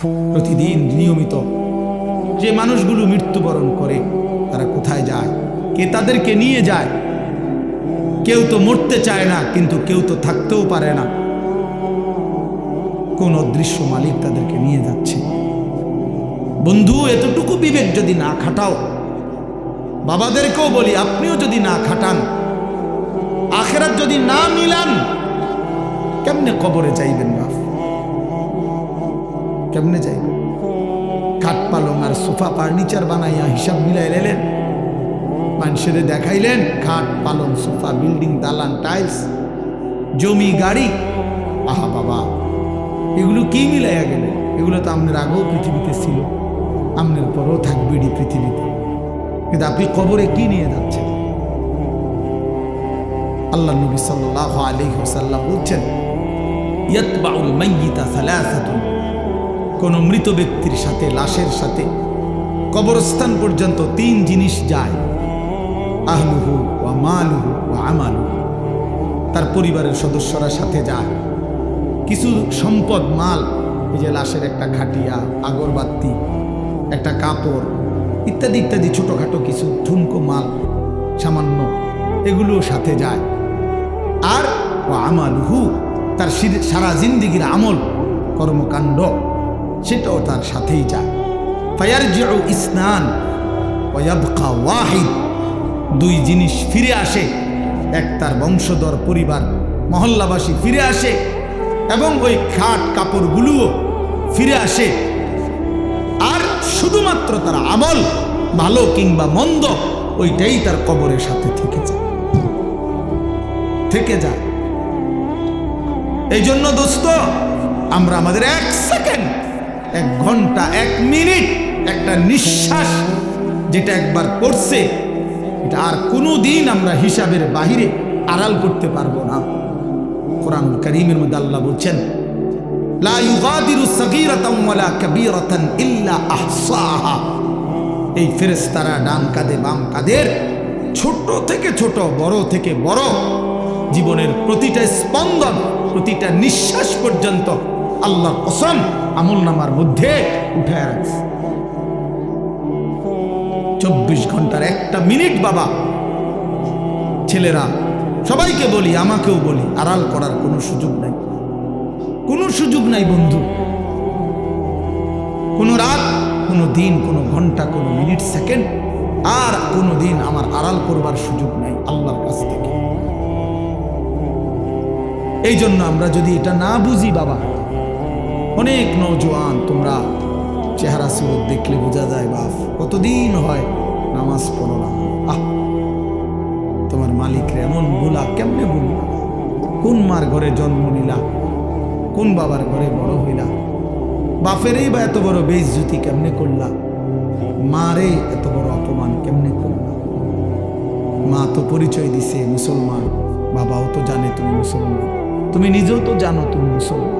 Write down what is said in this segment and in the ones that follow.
প্রতিদিন নিয়মিত যে মানুষগুলো মৃত্যুবরণ করে, তারা কোথায় যায়? কে তাদেরকে নিয়ে যায়? কেউ তো মরতে চায় না, কিন্তু কেউ তো থাকতেও পারে না। কোন অদৃশ্য মালিক তাদেরকে নিয়ে যাচ্ছে। বন্ধু, এতটুকু বিবেক যদি না খাটাও, বাবাদেরকেও বলি, আপনিও যদি না খাটান, আখেরাত যদি না মিলান, কেমনে কবরে যাইবেন বাপ? কেমনে যাইবেন খাট পালং আর সোফা ফার্নিচার বানাইয়া হিসাব মিলাই লেলেন মানুষের দেখাইলেন খাট পালং, সোফা, বিল্ডিং, দালান, টাইলস, জমি, গাড়ি। আহা বাবা, এগুলো কি মিলাইয়া গেলেন এগুলো তো আপনার আগেও পৃথিবীতে ছিল আপনার পরেও থাকবে এটি পৃথিবীতে। কিন্তু আপনি কবরে কি নিয়ে যাচ্ছেন? আল্লাহ নবী সাল্লাহ আলী সাল্লাম বলছেন, ইয়াতবাউল মাইয়িতা সালাসাতুন। কোন মৃত ব্যক্তির সাথে, লাশের সাথে কবরস্থান পর্যন্ত তিন জিনিস যায়। আহলুহু ওয়া মালুহু ওয়া আমালুহু। তার পরিবারের সদস্যরা সাথে যায়। কিছু সম্পদ, মাল, এই যে লাশের একটা খাটিয়া, আগরবাতি, একটা কাপড়, ইত্যাদি ইত্যাদি, ছোটোখাটো কিছু ঠুনকো মাল, সামান্য, এগুলোও সাথে যায়। আর ও আমালুহু, তার সারা জিন্দিগির আমল, কর্মকাণ্ড সেটাও তার সাথেই যায়। ফায়ার জিও ইসনান ওয়াবকা ওয়াহিদ। দুই জিনিস ফিরে আসে। এক তার বংশধর পরিবার, মহল্লাবাসী ফিরে আসে এবং ওই খাট কাপড়গুলোও ফিরে আসে। আর শুধুমাত্র তার আমল, ভালো কিংবা মন্দ, ওইটাই তার কবরের সাথে থেকে যায়। থেকে যায়। এই জন্য দোস্ত, আমরা আমাদের এক সেকেন্ড এক ঘণ্টা, এক মিনিট একটা নিঃশ্বাস যেটা একবার পড়ছে, এটা আর কোনো দিন আমরা হিসাবের বাহিরে আড়াল করতে পারব না। কোরআন করিমের মধ্যে আল্লাহ বলছেন এই ফেরেশতারা ডান কাঁধে, বাম কাঁধের ছোট থেকে ছোট, বড় থেকে বড় জীবনের প্রতিটা স্পন্দন, প্রতিটা নিঃশ্বাস পর্যন্ত আল্লাহ কসম আমল নামার মধ্যে উঠে রাখছে চব্বিশ ঘণ্টার একটা মিনিট বাবা। ছেলেরা, সবাইকে বলি, আমাকেও বলি, আড়াল করার কোনো সুযোগ নাই। কোনো সুযোগ নাই বন্ধু। কোনো রাত, কোনো দিন, কোনো ঘণ্টা, কোনো মিনিট, সেকেন্ড, আর কোনো দিন আমার আড়াল করবার সুযোগ নাই আল্লাহর কাছ থেকে। এই জন্য আমরা যদি এটা না বুঝি বাবা অনেক নৌজওয়ান, তোমরা চেহারা সুরত দেখলে বোঝা যায় বাপ কতদিন হয় নামাজ পড়ো না। আহ, তোমার মালিকরে এমন ভুলা, কেমনে ভুল কোন মার ঘরে জন্ম নিলা? কোন বাবার ঘরে বড় হইলা? বাপেরই বা এত বড় বেইজ্জুতি কেমনে করলা? মারে এত বড় অপমান কেমনে করলা? মা তো পরিচয় দিছে মুসলমান, বাবাও তো জানে তুমি মুসলমান। তুমি নিজেও তো জানো তুমি মুসলমান।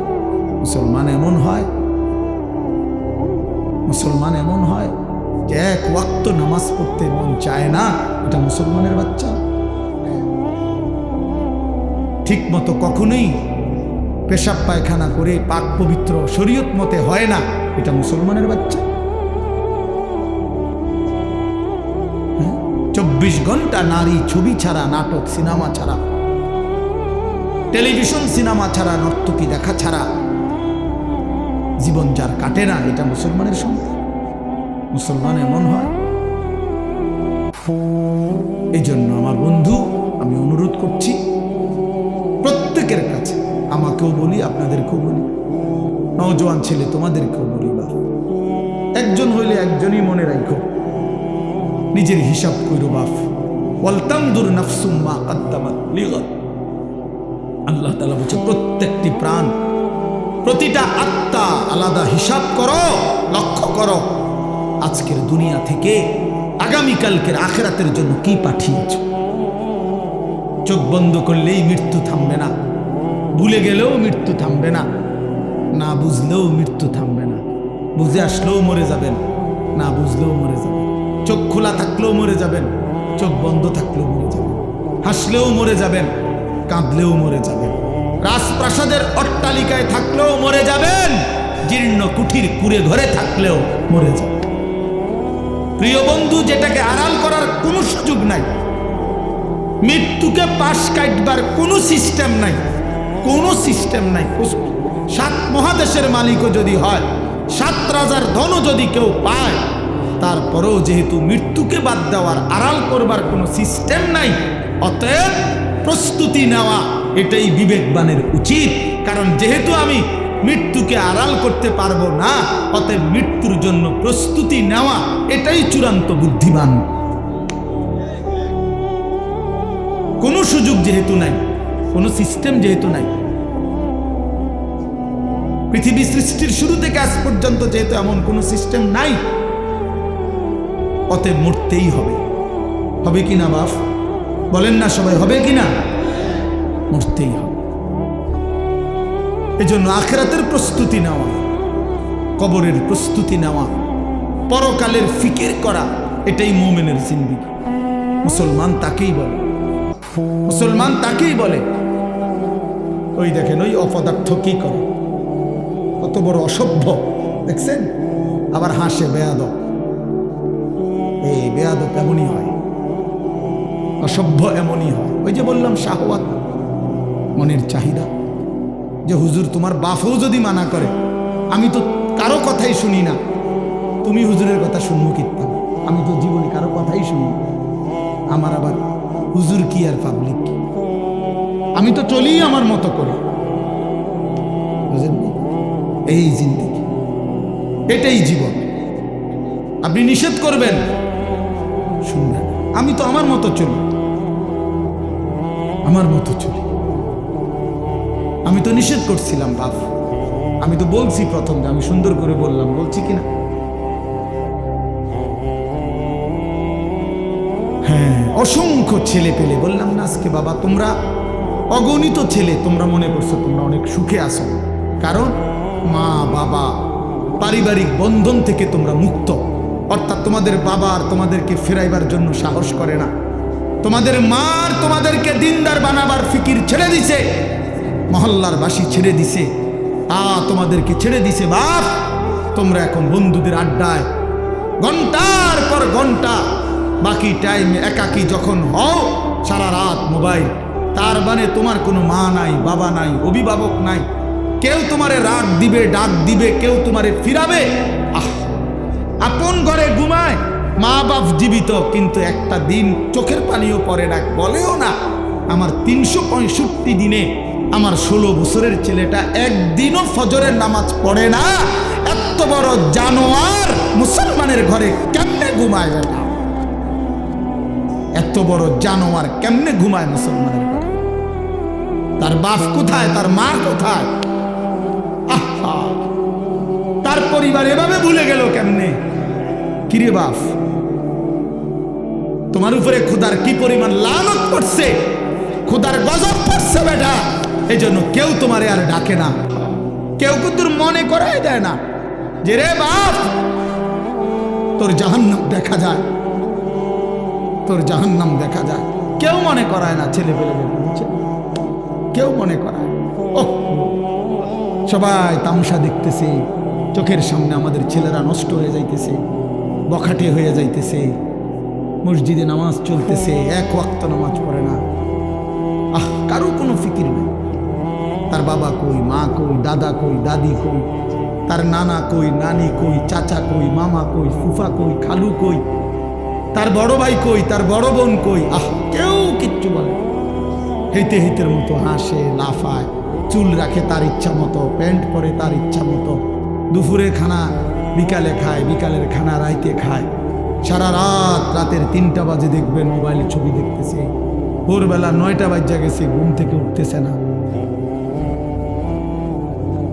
মুসলমান এমন হয়? মুসলমান এমন হয় যে এক ওয়াক্ত নামাজ পড়তে মন চায় না, এটা মুসলমানের বাচ্চা। ঠিক মতো কখনোই পেশাব পায়খানা করে পাক পবিত্র শরীয়ত মতে হয় না, এটা মুসলমানের বাচ্চা। হ্যাঁ? চব্বিশ ঘণ্টা নারী ছবি ছাড়া, নাটক, সিনেমা ছাড়া, টেলিভিশন, সিনেমা ছাড়া, নর্তকী দেখা ছাড়া জীবন যার কাটে না, এটা মুসলমানের সন্তান মুসলমান এমন হয়। এই জন্য আমার বন্ধু, আমি অনুরোধ করছি, প্রত্যেকের কাছে, আমাকেও বলি, আপনাদেরকেও বলি, নওজোয়ান ছেলে, তোমাদেরকেও বলি, বা একজন হইলে একজনই মনে রাখো নিজের হিসাব কইরো লিগাত। আল্লাহ বলছে, প্রত্যেকটি প্রাণ, প্রতিটা আত্মা আলাদা হিসাব করো, লক্ষ্য করো, আজকের দুনিয়া থেকে আগামীকালকের আখেরাতের জন্য কি পাঠিয়েছ? চোখ বন্ধ করলেই মৃত্যু থামবে না। ভুলে গেলেও মৃত্যু থামবে না। না বুঝলেও মৃত্যু থামবে না। বুঝে আসলেও মরে যাবেন। না বুঝলেও মরে যাবেন। চোখ খোলা থাকলেও মরে যাবেন। চোখ বন্ধ থাকলেও মরে যাবেন। হাসলেও মরে যাবেন। কাঁদলেও মরে যাবেন। রাজপ্রাসাদের অট্টালিকায় থাকলেও মরে যাবেন। জীর্ণ কুঠির কুড়ে ঘরে থাকলেও মরে যায়। প্রিয় বন্ধু, যেটাকে আড়াল করার কোনো সুযোগ নাই। মৃত্যুকে পাশ কাটবার কোনো সিস্টেম নাই। কোনো সিস্টেম নাই। সাত মহাদেশের মালিকও যদি হয়, সাত রাজার ধনও যদি কেউ পায়, তারপরেও যেহেতু মৃত্যুকে বাদ দেওয়ার, আড়াল করবার কোনো সিস্টেম নাই, অতএব প্রস্তুতি নেওয়া এটাই বিবেকবানের উচিত। কারণ যেহেতু আমি মৃত্যুকে আড়াল করতে পারব না, অতএব মৃত্যুর জন্য প্রস্তুতি নেওয়া, এটাই চূড়ান্ত বুদ্ধিমান। কোনো সুযোগ যেহেতু নাই, কোনো সিস্টেম যেহেতু নাই, পৃথিবী সৃষ্টির শুরু থেকে আজ পর্যন্ত যেহেতু এমন কোনো সিস্টেম নাই, অতএব মরতেই হবে। হবে কি না বাপ? বলেন না সবাই, হবে কি না মরতেই হবে। এজন্য আখেরাতের প্রস্তুতি নেওয়া, কবরের প্রস্তুতি নেওয়া, পরকালের ফিকির করা, এটাই মোমেনের জিন্দিগি। মুসলমান তাকেই বলে। মুসলমান তাকেই বলে। ওই দেখেন, ওই অপদার্থ কি করে? কত বড় অসভ্য, দেখছেন? আবার হাসে বেয়াদ এই বেয়াদ এমনই হয়। অসভ্য এমনই হয়। ওই যে বললাম, শাহওয়াত, মনের চাহিদা। যে হুজুর, তোমার বাফও যদি মানা করে, আমি তো কারও কথাই শুনি না। তুমি হুজুরের কথা শুনব কিতাম আমি তো জীবনে কারও কথাই শুনি আমার আবার হুজুর কি আর পাবলিক আমি তো চলি আমার মতো করে। এই জিন্দিগি। এটাই জীবন। আপনি নিষেধ করবেন। শুনবেন। আমি তো আমার মতো চলি। আমার মতো চলি। আমি তো নিষেধ করছিলাম, বাপ। আমি তো বলছি প্রথম, আমি সুন্দর করে বললাম, বলছি কিনা হ্যাঁ অসংখ্য ছেলে পেলে, বললাম না আজকে, বাবা, তোমরা অগণিত ছেলে, তোমরা মনে করছ তোমরা অনেক সুখে আছো। কারণ মা, বাবা, পারিবারিক বন্ধন থেকে তোমরা মুক্ত। অর্থাৎ তোমাদের বাবা আর তোমাদেরকে ফেরাইবার জন্য সাহস করে না। তোমাদের মা আর তোমাদেরকে দিনদার বানাবার ফিকির ছেড়ে দিছে। মহল্লার বাসী ছেড়ে দিছে। তা তোমাদেরকে ছেড়ে দিছে, বাপ। তোমরা এখন বন্ধুদের আড্ডায়। ঘণ্টার পর ঘণ্টা বাকি টাইম একাকি যখন হও, সারা রাত মোবাইল তার মানে তোমার কোনো মা নাই, বাবা নাই, অভিভাবক নাই। কেউ তোমারে রাগ দিবে, ডাক দিবে, কেউ তোমারে ফিরাবে। আহ! আপন ঘরে ঘুমায়, মা বাপ জীবিত, কিন্তু একটা দিন চোখের পানিও পড়ে না, বলেও না। আমার তিনশো পঁয়ষট্টি দিনে আমার ষোলো বছরের ছেলেটা একদিনও ফজরের নামাজ পড়ে না। এত বড় জানোয়ার মুসলমানের ঘরে কেমনে ঘুমায় বেটা? এত বড় জানোয়ার কেমনে ঘুমায় মুসলমানের ঘরে? তার বাপ কোথায়? তার মা কোথায়? তার পরিবার এভাবে ভুলে গেল কেমনে? কিরে বাপ, তোমার উপরে খুদার কি পরিমাণ লালত করছে? খুদার গজব পড়ছে বেটা। এই জন্য কেউ তোমারে আর ডাকে না। কেউ কিন্তু মনে করাই দেয় না। যে রে বাপ, তোর জাহান্নাম দেখা যায়। তোর জাহান্নাম দেখা যায়। কেউ মনে করায় না ছেলে পেলে কেউ মনে করায় ও সবাই তামসা দেখতেছে। চোখের সামনে আমাদের ছেলেরা নষ্ট হয়ে যাইতেছে। বখাটে হয়ে যাইতেছে। মসজিদে নামাজ চলতেছে। এক ওয়াক্ত নামাজ পড়ে না। আহ, কারও কোনো ফিকির নেই। তার বাবা কই, মা কই, দাদা কই, দাদি কই, তার নানা কই, নানি কই, চাচা কই, মামা কই, ফুফা কই, খালু কই, তার বড় ভাই কই, তার বড় বোন কই, আহ, কেউ কিচ্ছু বলে। হেঁটে হেঁটের মতো হাসে, লাফায়, চুল রাখে তার ইচ্ছা মতো, প্যান্ট পরে তার ইচ্ছা মতো। দুপুরের খানা, বিকালে খায়, বিকালের খানা রাইতে খায়। সারা রাত রাতের তিনটা বাজে দেখবেন মোবাইলে ছবি দেখতেছে। ভোরবেলা নয়টা বাজে গেছে, ঘুম থেকে উঠতেছে না।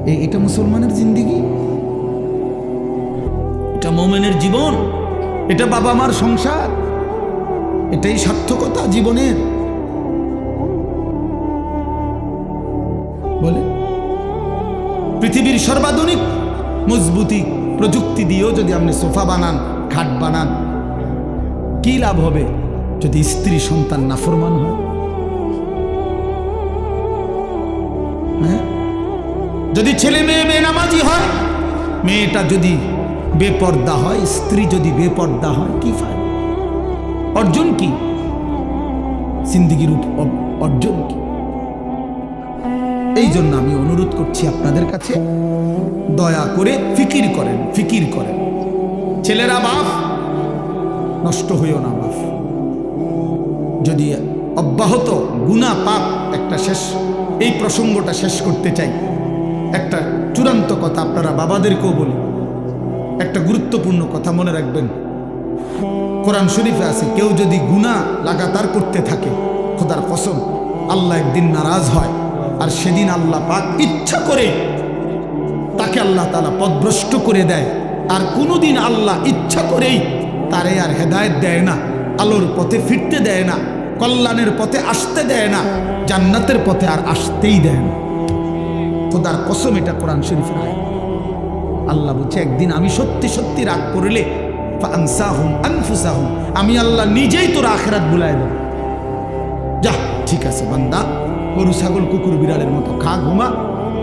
এটা মুসলমানের জিন্দিগি? এটা মোমেনের জীবন? এটা বাবা মার সংসার? এটাই সার্থকতা জীবনের? বলে, পৃথিবীর সর্বাধুনিক মজবুতি প্রযুক্তি দিয়েও যদি আপনি সোফা বানান, খাট বানান, কি লাভ হবে যদি স্ত্রী সন্তান নাফরমান হয়? হ্যাঁ? যদি ছেলে মেয়ে মেয়ে নামাজি হয়, মেয়েটা যদি বেপর্দা হয়, স্ত্রী যদি বেপর্দা হয়, কি ফায়দা? অর্জন কি? সিন্দিগির অর্জন কি? এই জন্য আমি অনুরোধ করছি আপনাদের কাছে, দয়া করে ফিকির করেন ফিকির করেন। ছেলেরা বাপ নষ্ট হইও না বাপ যদি অব্যাহত গুণা পাপ একটা শেষ, এই প্রসঙ্গটা শেষ করতে চাই একটা চূড়ান্ত কথা আপনারা বাবাদেরকেও বলি। একটা গুরুত্বপূর্ণ কথা মনে রাখবেন। কোরআন শরীফে আছে, কেউ যদি গুণা লাগাতার করতে থাকে, খোদার কসম, আল্লাহ একদিন নারাজ হয়, আর সেদিন আল্লাহ পাক ইচ্ছা করে তাকে আল্লাহ তালা পদভ্রষ্ট করে দেয়, আর কোনোদিন আল্লাহ ইচ্ছা করেই তারে আর হেদায়েত দেয় না, আলোর পথে ফিরতে দেয় না, কল্যাণের পথে আসতে দেয় না, জান্নাতের পথে আর আসতেই দেয় না। খোদার কসম এটা কোরআন শরীফের আয় আল্লাহ বলছে, একদিন আমি সত্যি সত্যি রাগ করলে আমি আল্লাহ নিজেই তোর আখেরাত বুলাই দেব। যা, ঠিক আছে বান্দা, গরু, ছাগল, কুকুর, বিড়ালের মতো খা, ঘুমা,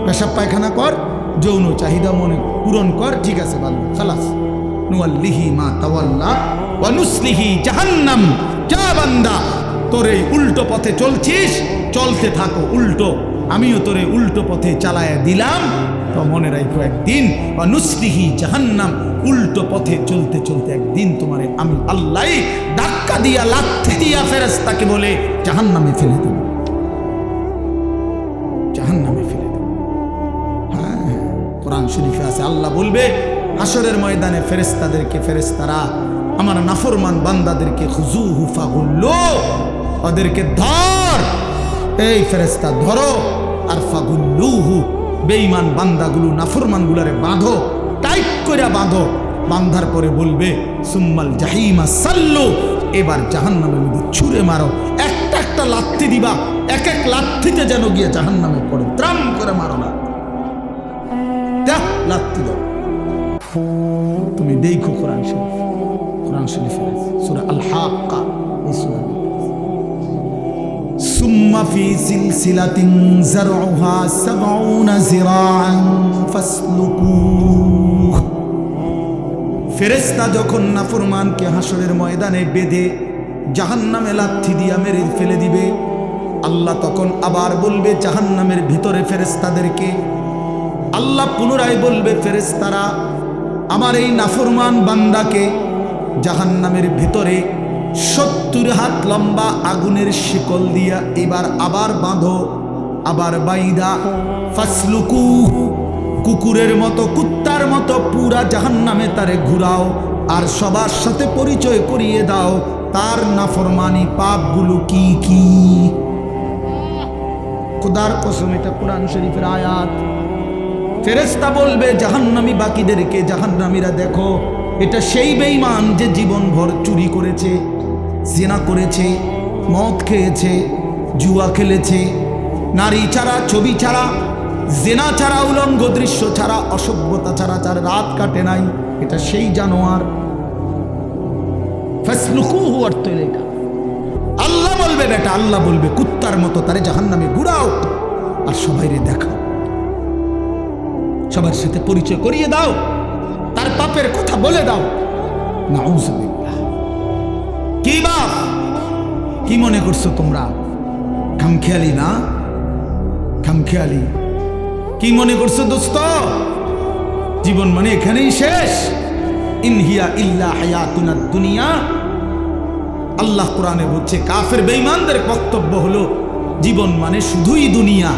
পেশাব, পায়খানা কর, যৌন চাহিদা মনে পূরণ কর, ঠিক আছে বান্দা, খালাস। নুয়াল্লিহি মা তাওয়াল্লা ওয়া নুসলিহি জাহান্নাম। যা বান্দা, তোর এই উল্টো পথে চলছিস, চলতে থাকো উল্টো। আমিও তোরে উল্টো পথে চালায়া দিলাম। তো মনে রাখো একদিন বা নুসলিহি জাহান্নাম, উল্টো পথে চলতে চলতে একদিন তোমারে আমি আল্লাহ ধাক্কা দিয়া, লাথি দিয়া ফেরেস্তাকে বলে জাহান্নামে ফেলে দেব। জাহান্নামে ফেলে দেব। হ্যাঁ কোরআন শরীফে আছে, আল্লাহ বলবে হাসরের ময়দানে ফেরেস্তাদেরকে ফেরেস্তারা আমার নাফরমান বান্দাদেরকে খুজু হুফা গুল্লো ওদেরকে ধর এই ফেরেস্তা ধরো। আর ফাগুল্লুহু, বেঈমান বান্দাগুলো, নাফরমানগুলারে বাঁধো, টাইট করে বাঁধো। বান্ধার পরে বলবে, সুম্মাল জাহিমা সাল্লু, এবার জাহান্নামের মধ্যে ছুঁড়ে মারো। একটা একটা লাথি দিবা, এক এক লাথিতে যেন গিয়ে জাহান্নামে পড়ে ত্রাম করে মারো না। লাথি দাও। তুমি দেখো কোরআন শরীফ। কোরআন শরীফ সুরা আল হাক্কা এই সূরা ثم في سلسلة زرعها سبعون زراعا فاسلكوه ফেরেস্তা যখন নাফরমানকে হাসরের ময়দানে বেঁধে জাহান্নামে লাথি দিয়া মেরে ফেলে দিবে আল্লাহ তখন আবার বলবে জাহান্নামের ভিতরে ফেরেস্তাদেরকে আল্লাহ পুনরায় বলবে ফেরেস্তারা আমার এই নাফরমান বান্দাকে জাহান্নামের ভিতরে সত্তর হাত লম্বা আগুনের শিকল দিয়া এবার আবার বাঁধো, আবার বাইদা। ফাসলুকু, কুকুরের মতো, কুত্তার মতো পুরা জাহান্নামে তারে ঘুরাও, আর সবার সাথে পরিচয় করিয়ে দাও, তার নাফরমানি পাপগুলো কি কি? খোদার কসম, এটা কোরআন শরীফের আয়াত। ফেরেস্তা বলবে, জাহান্নামি বাকিদেরকে জাহান্নামীরা দেখো, এটা সেই বেইমান যে জীবনভর চুরি করেছে। জেনা করেছে, মদ খেয়েছে, জুয়া খেলেছে। নারী ছাড়া, ছবি ছাড়া, জেনা ছাড়া, উলঙ্গ দৃশ্য ছাড়া, অসভ্যতা ছাড়া যার রাত কাটে নাই। এটা সেই জানোয়ার। আল্লাহ বলবে, বেটা, আল্লাহ বলবে, কুত্তার মতো তারে জাহান্নামে ঘুরাও আর সবাই রে দেখাও। সবার সাথে পরিচয় করিয়ে দাও, তার পাপের কথা বলে দাও। নাউজুবিল্লাহ। কি বাপ? কি মনে করছ তোমরা? খামখেয়ালি না? খামখেয়ালি। কি মনে করছ দোস্ত? জীবন মানে এখানেই শেষ। ইনহিয়া ইল্লা হায়াতুনা দুনিয়া আল্লাহ কোরআনে বলছে, কাফের বেঈমানদের বক্তব্য হলো, জীবন মানে শুধুই দুনিয়া।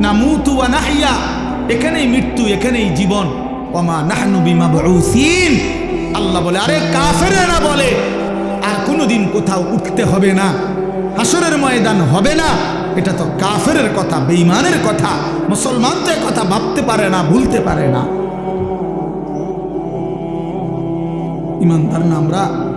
না মুতু বা নাহিয়া। এখানেই মৃত্যু, এখানেই জীবন। ওমা নাহনু বিমা আল্লাহ বলে, আরে কাফেরেরা বলে আর কোনোদিন কোথাও উঠতে হবে না। হাসরের ময়দান হবে না। এটা তো কাফের কথা বেইমানের কথা। মুসলমান তো কথা ভাবতে পারে না, ভুলতে পারে না। ইমানদার না আমরা?